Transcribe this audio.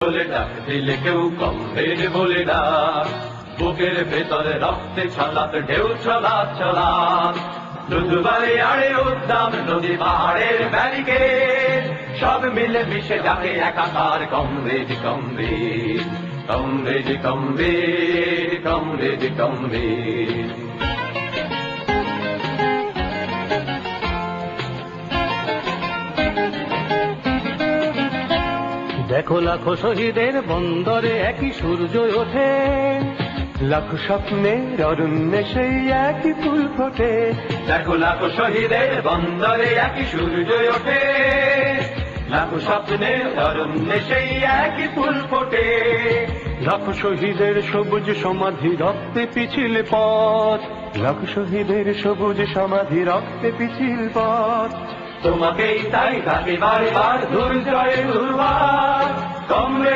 বলে ডাক দিলে কেউ কমরেড বলে ডাক। বুকের ভেতরে রক্তে ছলাত ঢেউ ছলা ছলা দুদুবারে আড়ে উদ্দাম নদী পাহাড়ের ব্যারিকে সব মিলে মিশে যাকে একাকার comrade comrade comrade comrade comrade comrade দেখো লাখো শহীদের বন্দরে একই সূর্য ওঠে। লাখো স্বপ্নের অরণ্যে সেই একই ফুল ফোটে। লাখো লাখো শহীদের বন্দরে একই সূর্য ওঠে। লাখো স্বপ্নের অরণ্যে সেই একই ফুল ফোটে। লাখো শহীদের সবুজ সমাধি রক্তে পিছিল পথ। লাখো শহীদের সবুজ সমাধি রক্তে পিছিল পথ। তোমাকেই তাই ডাকে বারে বার দুর্জয় দুর্বার। come